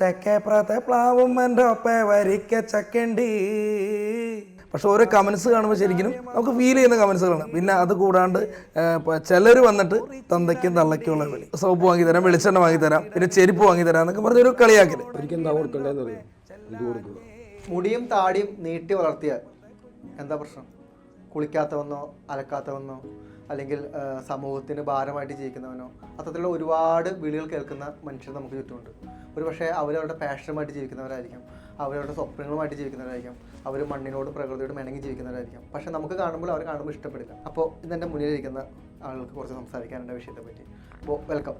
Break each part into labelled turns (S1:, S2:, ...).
S1: തെക്കേപ്രാത്തെ പ്ലാവും എന്റെ ഒപ്പ വരിക്ക ചക്കണ്ടി. പക്ഷെ ഓരോ കമൻസ് കാണുമ്പോൾ ശരിക്കും നമുക്ക് ഫീൽ ചെയ്യുന്ന കമൻസുകളാണ് പിന്നെ അത് കൂടാണ്ട് ചിലർ വന്നിട്ട് തന്തയ്ക്കും തള്ളയ്ക്കുള്ള വിളി. സോപ്പ് വാങ്ങിത്തരാം വെളിച്ചെണ്ണ വാങ്ങിത്തരാം പിന്നെ ചെരുപ്പ് വാങ്ങിത്തരാം എന്നൊക്കെ പറഞ്ഞൊരു
S2: കളിയാക്കൽ.
S3: മുടിയും താടിയും നീട്ടി വളർത്തിയാൽ എന്താ പ്രശ്നം? കുളിക്കാത്തവന്നോ അലക്കാത്തവനോ അല്ലെങ്കിൽ സമൂഹത്തിന് ഭാരമായിട്ട് ജീവിക്കുന്നവനോ അത്തരത്തിലുള്ള ഒരുപാട് വിളികൾ കേൾക്കുന്ന മനുഷ്യർ നമുക്ക് ചുറ്റുമുണ്ട്. ഒരു പക്ഷേ അവരവരുടെ പാഷനുമായിട്ട് ജീവിക്കുന്നവരായിരിക്കും. അവരവരുടെ സ്വപ്നങ്ങളുമായിട്ട് ജീവിക്കുന്നവരായിരിക്കും. അവർ മണ്ണിനോട് പ്രകൃതിയോട് ഇണങ്ങി ജീവിക്കുന്നവരായിരിക്കും. പക്ഷേ നമുക്ക് കാണുമ്പോൾ അവർ കാണുമ്പോൾ ഇഷ്ടപ്പെടില്ല. അപ്പോൾ ഇതെന്റെ മുന്നിലിരിക്കുന്ന ആളുകൾക്ക് കുറച്ച് സംസാരിക്കാനുണ്ട് വിഷയത്തെ പറ്റി. അപ്പോൾ വെൽക്കം.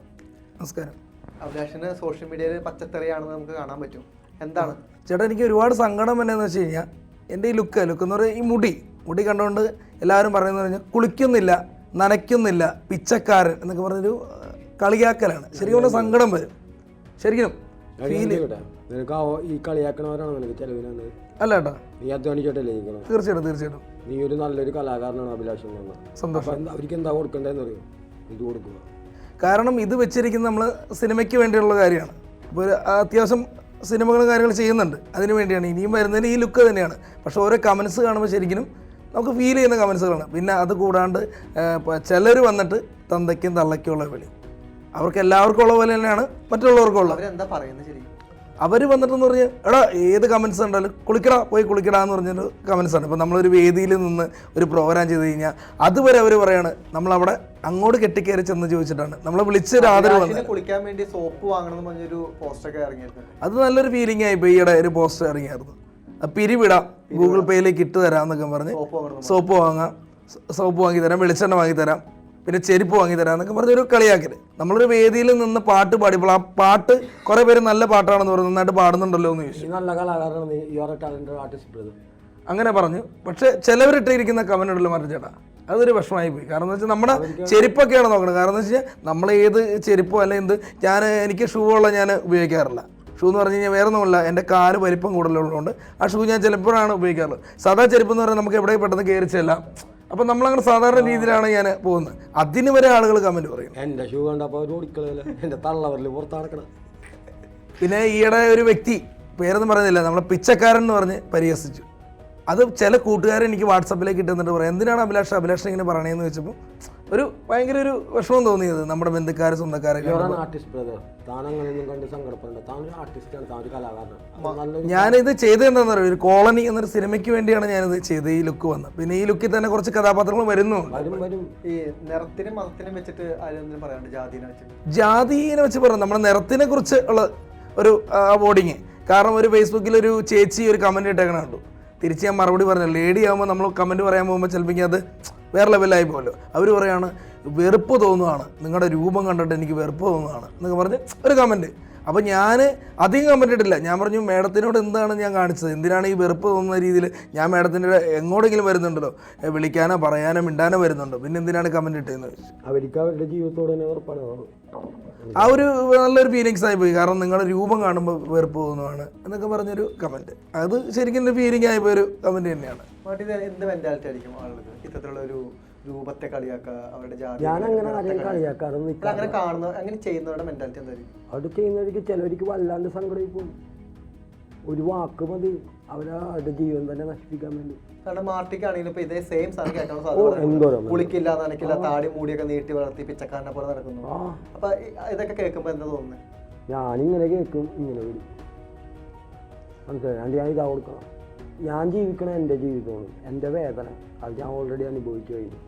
S1: നമസ്കാരം.
S3: അഭിലാഷിന് സോഷ്യൽ മീഡിയയിൽ പച്ചത്തറിയാണെന്ന് നമുക്ക് കാണാൻ പറ്റും. എന്താണ്?
S1: ചേട്ടാ എനിക്ക് ഒരുപാട് സങ്കടം എന്നാന്ന് വെച്ച് കഴിഞ്ഞാൽ എന്റെ ഈ ലുക്ക് ലുക്ക് എന്ന് പറയുന്നത് ഈ മുടി. മുടി കണ്ടുകൊണ്ട് എല്ലാവരും പറയുന്നത് പറഞ്ഞാൽ കുളിക്കുന്നില്ല. നനയ്ക്കുന്നില്ല പിച്ചക്കാരൻ എന്നൊക്കെ പറഞ്ഞൊരു കളിയാക്കലാണ്. ശരിക്കും പറഞ്ഞാൽ സങ്കടം വരും. ശരിക്കും ഫീൽ
S2: കേട്ടെ നിനക്ക് ആ ഈ കളിയാക്കണവരാണ് നിനക്ക് ചെലവിനാണ്?
S1: അല്ല ചേട്ടാ
S2: നീ
S1: തീർച്ചയായിട്ടും തീർച്ചയായിട്ടും.
S2: നീ ഒരു നല്ലൊരു കലാകാരനാണ് അഭിലാഷം എന്ന് പറഞ്ഞാൽ
S1: സന്തോഷം
S2: എന്താ- അവർക്ക് എന്താ കൊടുക്കണ്ടേന്ന് അറിയും? ഇത് കൊടുക്കുക.
S1: കാരണം ഇത് വെച്ചിരിക്കുന്ന നമ്മൾ സിനിമയ്ക്ക് വേണ്ടിയുള്ള കാര്യമാണ്. ഇപ്പോൾ ഒരു അത്യാവശ്യം സിനിമകളും കാര്യങ്ങൾ ചെയ്യുന്നുണ്ട്. അതിനു വേണ്ടിയാണ്. ഇനിയും വരുന്നതിന് ഈ ലുക്ക് തന്നെയാണ്. പക്ഷേ ഓരോ കമൻസ് കാണുമ്പോൾ ശരിക്കും നമുക്ക് ഫീൽ ചെയ്യുന്ന കമൻസുകളാണ് പിന്നെ അത് കൂടാണ്ട് ചിലർ വന്നിട്ട് തന്തയ്ക്കും തള്ളയ്ക്കുള്ള വിളി. അവർക്ക് എല്ലാവർക്കും ഉള്ള പോലെ തന്നെയാണ് മറ്റുള്ളവർക്കും ഉള്ളത്. അവർ വന്നിട്ടെന്ന് പറഞ്ഞാൽ എടാ ഏത് കമൻസ് ഉണ്ടാലും കുളിക്കടാ പോയി കുളിക്കടാ എന്ന് പറഞ്ഞൊരു കമൻസ് ആണ്. ഇപ്പോൾ നമ്മളൊരു വേദിയിൽ നിന്ന് ഒരു പ്രോഗ്രാം ചെയ്ത് കഴിഞ്ഞാൽ അതുവരെ അവർ പറയാണ് നമ്മളവിടെ അങ്ങോട്ട് കെട്ടിക്കയറി ചെന്ന് ചോദിച്ചിട്ടാണ്. നമ്മളെ വിളിച്ചൊരു ആദരവ്
S3: കുളിക്കാൻ വേണ്ടി സോപ്പ് വാങ്ങണം എന്ന് പറഞ്ഞൊരു പോസ്റ്റൊക്കെ ഇറങ്ങിയിരുന്നു
S1: അത് നല്ലൊരു ഫീലിംഗ് ആയി ഇപ്പോൾ ഈയിടെ ഒരു പോസ്റ്റർ ഇറങ്ങിയായിരുന്നു. പിരിവിടാം. ഗൂഗിൾ പേയിലേക്ക് ഇട്ട് തരാം എന്നൊക്കെ പറഞ്ഞ്
S3: സോപ്പ്
S1: വാങ്ങാം. സോപ്പ് വാങ്ങി തരാം വെളിച്ചെണ്ണ വാങ്ങി തരാം പിന്നെ ചെരുപ്പ് വാങ്ങി തരാം എന്നൊക്കെ പറഞ്ഞൊരു കളിയാക്കൽ. നമ്മളൊരു വേദിയിൽ നിന്ന് പാട്ട് പാടിയപ്പോൾ ആ പാട്ട് കുറെ പേര് നല്ല പാട്ടാണെന്ന് പറഞ്ഞു നന്നായിട്ട് പാടുന്നുണ്ടല്ലോ എന്ന് ചോദിച്ചു.
S2: നല്ല കലാകാരനാണ്
S1: അങ്ങനെ പറഞ്ഞു. പക്ഷെ ചിലവരിട്ടിരിക്കുന്ന കമന്റ് ഉണ്ടല്ലോ മറ്റു ചേട്ടാ. അതൊരു വിഷമമായി പോയി. കാരണം എന്ന് വെച്ചാൽ നമ്മുടെ ചെരുപ്പൊക്കെയാണ് നോക്കുന്നത് കാരണം എന്ന് വെച്ചാൽ നമ്മൾ ഏത് ചെരുപ്പോ അല്ലെങ്കിൽ എന്ത് ഞാൻ എനിക്ക് ഷൂ ഉള്ള ഞാൻ ഉപയോഗിക്കാറില്ല. ഷൂ എന്ന് പറഞ്ഞു കഴിഞ്ഞാൽ വേറെ ഒന്നുമില്ല എന്റെ കാൽ വലിപ്പം കൂടുതലുള്ളതുകൊണ്ട് ആ ഷൂ ഞാൻ ചിലപ്പോഴാണ് ഉപയോഗിക്കാറുള്ളത്. സാധാ ചെരുപ്പ് എന്ന് പറഞ്ഞാൽ നമുക്ക് എവിടെ പെട്ടെന്ന് കയറി ചെല്ലാം. അപ്പം നമ്മളങ്ങനെ സാധാരണ രീതിയിലാണ് ഞാൻ പോകുന്നത്. അതിന് വരെ ആളുകൾ കമന്റ് പറയും.
S2: എന്റെ ഷൂ കണ്ടപ്പോൾ ഓടിക്കളയല്ല
S1: പിന്നെ ഈയിടെ ഒരു വ്യക്തി പേരൊന്നും പറയുന്നില്ല നമ്മളെ പിച്ചക്കാരൻ എന്ന് പറഞ്ഞ് പരിഹസിച്ചു. അത് ചില കൂട്ടുകാരെ എനിക്ക് വാട്സപ്പിലേക്ക് ഇട്ടുന്നുണ്ട് പറയാം എന്തിനാണ് അഭിലാഷ്? അഭിലാഷ് ഇങ്ങനെ പറയണേന്ന് വെച്ചപ്പോൾ ഒരു ഭയങ്കര ഒരു വിഷമം തോന്നിയത് നമ്മുടെ ബന്ധുക്കാർ സ്വന്തക്കാരൊക്കെ
S2: ആർട്ടിസ്റ്റ് ബ്രദർ താൻ അങ്ങനെയൊന്നും കണ്ട് സങ്കടപ്പെടണ്ട. താൻ ഒരു ആർട്ടിസ്റ്റാണ് താൻ ഒരു കലാകാരനാണ്. അപ്പൊ നല്ലൊരു
S1: ഞാനിത് ചെയ്തത് എന്താണെന്ന് പറയുക ഒരു കോളനി എന്നൊരു സിനിമയ്ക്ക് വേണ്ടിയാണ് ഞാനിത് ചെയ്തത് ഈ ലുക്ക് വന്നത് പിന്നെ ഈ ലുക്കിൽ തന്നെ കുറച്ച് കഥാപാത്രങ്ങൾ വരുന്നു.
S2: വരും വരും.
S3: ഈ നിറത്തിനും മതത്തിനും വെച്ചിട്ട് പറയാണ്ട് ജാതിനെ വെച്ചിട്ട്.
S1: ജാതിനെ വെച്ച് പറഞ്ഞു നമ്മുടെ നിറത്തിനെ കുറിച്ച് ഉള്ള ഒരു ബോർഡിങ് കാരണം ഒരു ഫേസ്ബുക്കിൽ ഒരു ചേച്ചി ഒരു കമന്റ് ഇട്ടേക്കണ കണ്ടു. തിരിച്ച് ഞാൻ മറുപടി പറഞ്ഞു ലേഡി ആകുമ്പോൾ നമ്മൾ കമന്റ് പറയാൻ പോകുമ്പോൾ ചിലപ്പോൾ അത് വേറെ ലെവലായി പോകുമല്ലോ അവർ പറയാണ് വെറുപ്പ് തോന്നുകയാണ് നിങ്ങളുടെ രൂപം കണ്ടിട്ട് എനിക്ക് വെറുപ്പ് തോന്നുകയാണ് എന്നൊക്കെ പറഞ്ഞ് ഒരു കമന്റ് അപ്പോൾ ഞാൻ അധികം കമന്റ് ഇട്ടില്ല. ഞാൻ പറഞ്ഞു മേഡത്തിനോട് എന്താണ് ഞാൻ കാണിച്ചത്? എന്തിനാണ് ഈ വെറുപ്പ് തോന്നുന്ന രീതിയിൽ ഞാൻ മേഡത്തിന്റെ എങ്ങോട്ടെങ്കിലും വരുന്നുണ്ടല്ലോ? വിളിക്കാനോ പറയാനോ മിണ്ടാനോ വരുന്നുണ്ടോ? പിന്നെ എന്തിനാണ് കമന്റ് ഇട്ടതെന്ന്
S2: അവർക്ക് അവരുടെ ജീവിതത്തോട് തന്നെ
S1: ആ ഒരു നല്ലൊരു ഫീലിങ്സ് ആയി പോയി. കാരണം നിങ്ങളുടെ രൂപം കാണുമ്പോൾ വെറുപ്പ് തോന്നുവാണ് എന്നൊക്കെ പറഞ്ഞൊരു കമന്റ് അത് ശരിക്കും എന്റെ ഫീലിംഗ് ആയിപ്പോയൊരു കമന്റ് തന്നെയാണ്.
S3: ബട്ട് ഇത് എന്ത് മെന്റാലിറ്റി ആയിരിക്കും ആളുകൾക്ക്? ഇത്തരത്തിലുള്ള ഒരു രൂപത്തെ കളിയാക്കുക അവരുടെ ജാതി
S2: ഞാൻ അങ്ങനെ ആരെയും കളിയാക്കാറൊന്നും
S3: അങ്ങനെ കാണുന്ന അങ്ങനെ ചെയ്യുന്നവരുടെ മെന്റാലിറ്റി എന്തായിരിക്കും?
S2: അത് ചെയ്യുന്നവർക്ക് ചിലവർക്ക് വല്ലാണ്ട് സങ്കടമായി പോകും ഒരു വാക്ക് മതി. അവരെ അവരുടെ ജീവൻ തന്നെ നശിപ്പിക്കാൻ വേണ്ടി.
S3: കാരണം ഇപ്പൊ ഇതേ സെയിം സാധനം കേൾക്കണം
S2: ഓ, എന്തോരം?
S3: കുളിക്കില്ല നനക്കില്ല താടി മൂടിയൊക്കെ നീട്ടി വളർത്തി പിച്ചക്കാരനെ പോലെ നടക്കുന്നു.
S2: ആ.
S3: അപ്പൊ ഈ- ഇതൊക്കെ കേൾക്കുമ്പോ എന്താ തോന്നുന്നത്
S2: ഞാനിങ്ങനെ കേൾക്കും ഇങ്ങനെ വരും. മനസ്സിലായി ഞാൻ ഇതാ കൊടുക്കണം. ഞാൻ ജീവിക്കണ എന്റെ ജീവിതമാണ്. എന്റെ വേദന അത് ഞാൻ ഓൾറെഡി അനുഭവിച്ചു കഴിഞ്ഞു.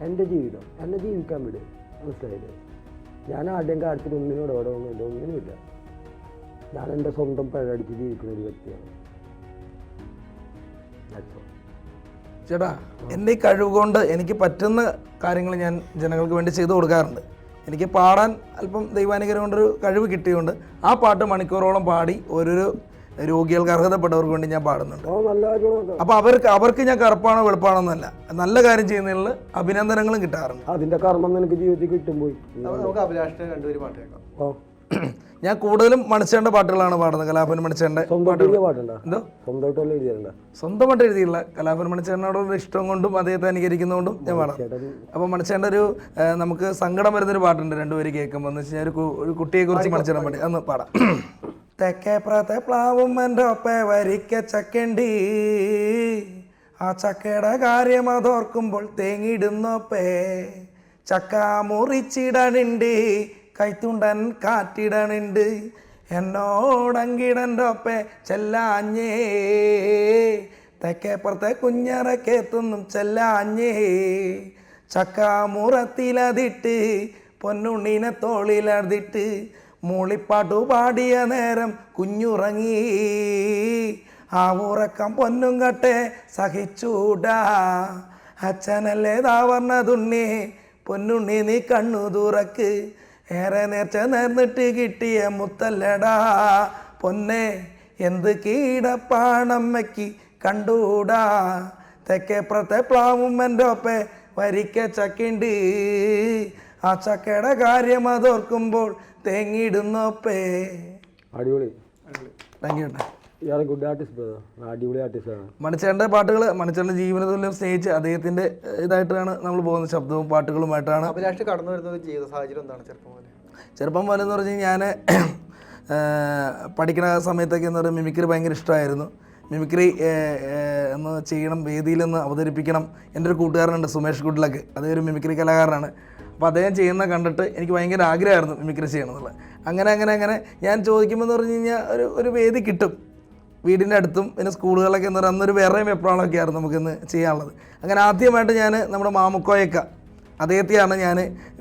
S2: എന്റെ ജീവിതം എന്നെ ജീവിക്കാൻ വിട്. മനസ്സിലായില്ലേ? ഞാൻ ആദ്യം കാര്യത്തിൽ ഒന്നിനും ഇടപെടണമെന്നില്ല ഒന്നിനുമില്ല. ഞാൻ എന്റെ സ്വന്തം പിഴടിച്ച് ജീവിക്കുന്ന ഒരു വ്യക്തിയാണ്.
S1: ചേട്ടാ എന്റെ ഈ കഴിവ് കൊണ്ട് എനിക്ക് പറ്റുന്ന കാര്യങ്ങൾ ഞാൻ ജനങ്ങൾക്ക് വേണ്ടി ചെയ്തു കൊടുക്കാറുണ്ട്. എനിക്ക് പാടാൻ അല്പം ദൈവാനുഗ്രഹം കൊണ്ടൊരു കഴിവ് കിട്ടിയതുകൊണ്ട് ആ പാട്ട് മണിക്കൂറോളം പാടി ഓരോരോ രോഗികൾക്ക് അർഹതപ്പെട്ടവർക്ക് വേണ്ടി ഞാൻ പാടുന്നുണ്ട്. അപ്പൊ അവർക്ക് അവർക്ക് ഞാൻ കറുപ്പാണോ വെളുപ്പാണോ എന്നല്ല നല്ല കാര്യം ചെയ്യുന്നതിൽ അഭിനന്ദനങ്ങളും കിട്ടാറുണ്ട്.
S2: അതിന്റെ കർമ്മം നിനക്ക് ജീവിതത്തിൽ കിട്ടും പോയി.
S3: നമുക്ക് അഭിലാഷിന് രണ്ടുപേരും പാട്ട് കേൾക്കാം.
S2: ഓ.
S1: ഞാൻ കൂടുതലും മണിച്ചേണ്ട പാട്ടുകളാണ് പാടുന്നത്. കലാഭൻ മണിച്ചേണ്ട എന്തോ? സ്വന്തമായിട്ട് എഴുതിയില്ല കലാഭൻ മണിച്ചേട്ടനോടുള്ള ഇഷ്ടം കൊണ്ടും അദ്ദേഹത്തെ അനുകരിക്കുന്നതുകൊണ്ടും ഞാൻ പാടാം.
S2: അപ്പൊ
S1: അപ്പോൾ മണിച്ചേണ്ട ഒരു നമുക്ക് സങ്കടം വരുന്നൊരു പാട്ടുണ്ട് രണ്ടുപേര് കേൾക്കുമ്പോൾ എന്ന് വെച്ചാൽ ഒരു കുട്ടിയെ കുറിച്ച് മണിച്ചേടാൻ പാടി. അന്ന് പാടാം. തെക്കേപ്പുറത്തെ പ്ലാവും എന്റെ ഒപ്പെ വരിക്ക ചക്കണ്ടി. ആ ചക്കയുടെ കാര്യം അതോർക്കുമ്പോൾ തേങ്ങിടുന്നൊപ്പേ ചക്ക മുറിച്ചിടണുണ്ട് കൈത്തുണ്ടൻ കാറ്റിടണുണ്ട്. എന്നോടങ്കിടന്റെ ഒപ്പെ ചെല്ലാഞ്ഞേ. തെക്കേപ്പുറത്തെ കുഞ്ഞറക്കേത്തൊന്നും ചെല്ലാഞ്ഞേ. ചക്ക മുറത്തിലതിട്ട് പൊന്നുണ്ണിനെ തോളിലതിട്ട്. മൂളിപ്പാട്ടു പാടിയ നേരം കുഞ്ഞുറങ്ങി. ആ ഉറക്കം പൊന്നും കട്ടെ സഹിച്ചൂടാ. അച്ഛനല്ലേ താവർണ തുണ്ണി പൊന്നുണ്ണി നീ കണ്ണു തുറക്ക്. ഏറെ നേർച്ച നേർന്നിട്ട് കിട്ടിയ മുത്തല്ലടാ. പൊന്നെ എന്ത് കീടപ്പാണമ്മയ്ക്ക് കണ്ടൂടാ. തെക്കേപ്പുറത്തെ പ്ലാവും എന്റെ ഒപ്പെ വരിക്ക ചക്കിണ്ട്. ആ ചക്കയുടെ കാര്യം അതോർക്കുമ്പോൾ തേങ്ങിയിടുന്നൊപ്പേ.
S2: അടിപൊളി.
S1: താങ്ക് യു
S2: ഇയാൾ ഗുഡ് ആർട്ടിസ്റ്റ് അടിപൊളി ആർട്ടിസ്റ്റാണ്
S1: മണിച്ചേട്ടന്റെ പാട്ടുകൾ മണിച്ചേട്ടന്റെ ജീവനതുല്യം സ്നേഹിച്ച് അദ്ദേഹത്തിന്റെ ഇതായിട്ടാണ് നമ്മൾ പോകുന്ന ശബ്ദവും പാട്ടുകളുമായിട്ടാണ്.
S3: അഭിലാഷ് കടന്നു വരുന്ന ഒരു ജീവിത സാഹചര്യം എന്താണ് ചെറുപ്പം പോലെ
S1: ചെറുപ്പം പോലെ എന്ന് പറഞ്ഞാൽ ഞാൻ പഠിക്കുന്ന സമയത്തൊക്കെ എന്ന് പറയുമ്പോൾ മിമിക്രി ഭയങ്കര ഇഷ്ടമായിരുന്നു. മിമിക്രി ഒന്ന് ചെയ്യണം വേദിയിലൊന്ന് അവതരിപ്പിക്കണം. എന്റെ ഒരു കൂട്ടുകാരനുണ്ട് സുമേഷ് കുട്ടിലൊക്കെ അതേ ഒരു മിമിക്രി കലാകാരനാണ്. അപ്പോൾ അദ്ദേഹം ചെയ്യുന്ന കണ്ടിട്ട് എനിക്ക് ഭയങ്കര ആഗ്രഹമായിരുന്നു മിമിക്രി ചെയ്യണമെന്നുള്ളത് അങ്ങനെ അങ്ങനെ അങ്ങനെ ഞാൻ ചോദിക്കുമ്പോൾ എന്ന് പറഞ്ഞു കഴിഞ്ഞാൽ ഒരു ഒരു വേദി കിട്ടും. വീടിന്റെ അടുത്തും പിന്നെ സ്കൂളുകളൊക്കെ എന്ന് പറയുന്നത് അന്നൊരു വേറെയും എപ്പോഴാണൊക്കെ ആയിരുന്നു നമുക്കിന്ന് ചെയ്യാനുള്ളത്. അങ്ങനെ ആദ്യമായിട്ട് ഞാൻ നമ്മുടെ മാമുക്കോയക്ക അദ്ദേഹത്തെയാണ് ഞാൻ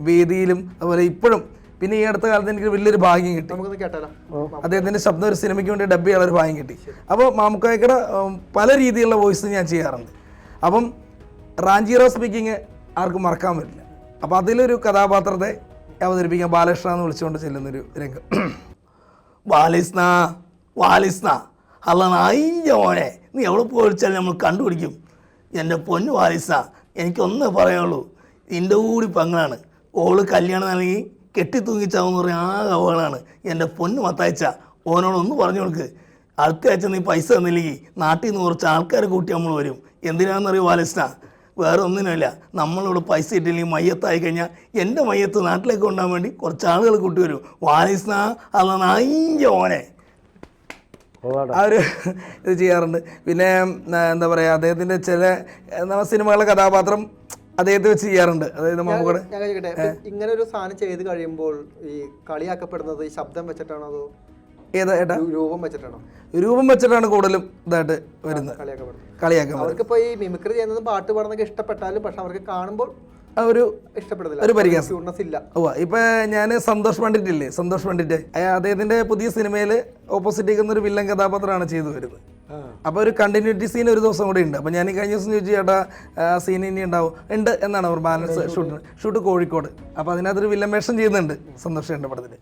S1: വേദിയിലും അതുപോലെ ഇപ്പോഴും പിന്നെ ഈ അടുത്ത കാലത്ത് എനിക്ക് വലിയൊരു ഭാഗ്യം കിട്ടി. അദ്ദേഹത്തിന്റെ ശബ്ദം ഒരു സിനിമയ്ക്ക് വേണ്ടി ഡബ് ചെയ്യാനുള്ള ഒരു ഭാഗ്യം കിട്ടി. അപ്പോൾ മാമുക്കോയക്കയുടെ പല രീതിയിലുള്ള വോയിസ് ഞാൻ ചെയ്യാറുണ്ട്. അപ്പം റാഞ്ചീറോ സ്പീക്കിങ് ആർക്കും മറക്കാൻ പറ്റില്ല. അപ്പോൾ അതിലൊരു കഥാപാത്രത്തെ അവതരിപ്പിക്കാൻ ബാലകൃഷ്ണ എന്ന് വിളിച്ചുകൊണ്ട് ചെല്ലുന്നൊരു രംഗം. ബാലിസ്ന വാലിസ്ന അല്ല നായിന്റെ മോനെ നീ എവിടെ പോയിച്ചാൽ നമ്മൾ കണ്ടുപിടിക്കും. എന്റെ പൊന്നു വാലിസ്ന എനിക്കൊന്നേ പറയുള്ളൂ നിന്റെ കൂടി പങ്കാണ് ഓൾ കല്യാണം നൽകി കെട്ടിത്തൂങ്ങിച്ചാവെന്ന് പറഞ്ഞ ആ അവളാണ് എന്റെ പൊന്നു മത്തയച്ച ഓനോടൊന്ന് പറഞ്ഞു കൊടുക്ക്. അടുത്ത ആഴ്ച നീ പൈസ തന്നില്ലെങ്കിൽ നാട്ടിൽ നിന്ന് കുറച്ച് ആൾക്കാരെ കൂട്ടി നമ്മൾ വരും. എന്തിനാണെന്നറിയോ വാലിസ്ന വേറെ ഒന്നിനുമില്ല. നമ്മളിവിടെ പൈസ ഇട്ടില്ലെങ്കിൽ മയ്യത്തായി കഴിഞ്ഞാൽ എന്റെ മയ്യത്ത് നാട്ടിലേക്ക് കൊണ്ടാൻ വേണ്ടി കുറച്ച് ആളുകൾ കൂട്ടി വരും. വാലിസ്ന അല്ല നായിന്റെ ഓനെ.
S2: അവർ
S1: ആ ഒരു ഇത് ചെയ്യാറുണ്ട്. പിന്നെ എന്താ പറയുക അദ്ദേഹത്തിന്റെ ചില നമ്മ സിനിമകളിലെ കഥാപാത്രം അദ്ദേഹത്തെ വെച്ച് ചെയ്യാറുണ്ട്. അതായത്
S3: കഴിക്കട്ടെ. ഇങ്ങനെ ഒരു സാധനം ചെയ്ത് കഴിയുമ്പോൾ ഈ കളിയാക്കപ്പെടുന്നത് ഈ ശബ്ദം വെച്ചിട്ടാണോ അതോ
S1: ഏതാ ഏട്ടാ?
S3: രൂ- രൂപം വെച്ചിട്ടാണോ?
S1: രൂപം വെച്ചിട്ടാണ് കൂടുതലും ഇതായിട്ട് വരുന്നത്. കളിയാക്കാൻ.
S3: അവർക്കിപ്പോ ഈ മിമിക്രി ചെയ്യുന്നതും പാട്ട് പാടുന്നൊക്കെ ഇഷ്ടപ്പെട്ടാലും പക്ഷെ അവർക്ക് കാണുമ്പോൾ
S1: ഒരു
S3: ഇഷ്ടപ്പെടുന്നില്ല
S1: ഒരു പരിഹാസം.
S3: ക്യൂട്ട്നെസ് ഇല്ല.
S1: ഓ ഇപ്പൊ ഞാൻ സന്തോഷ് പണ്ഡിറ്റ് ഇല്ലേ സന്തോഷ് പണ്ഡിറ്റ്. അദ്ദേഹത്തിന്റെ പുതിയ സിനിമയിൽ ഓപ്പോസിറ്റ് നിൽക്കുന്ന ഒരു വില്ലൻ കഥാപാത്രമാണ് ചെയ്തു വരുന്നത്.
S2: അപ്പൊ
S1: അപ്പോൾ ഒരു കണ്ടിന്യൂറ്റി സീൻ ഒരു ദിവസം കൂടി ഉണ്ട്. അപ്പോൾ ഞാൻ ഈ കഴിഞ്ഞ ദിവസം ചോദിച്ചു ചേട്ടാ സീൻ ഇനി ഉണ്ടാവും? ഉണ്ട് എന്നാണ് അവർ ബാലൻസ് ഷൂട്ട് ഷൂട്ട് കോഴിക്കോട്. അപ്പോൾ അതിനകത്തൊരു വില്ലൻ വേഷം ചെയ്യുന്നുണ്ട് സന്തോഷ് ചേട്ടന്റെ പടത്തിൽ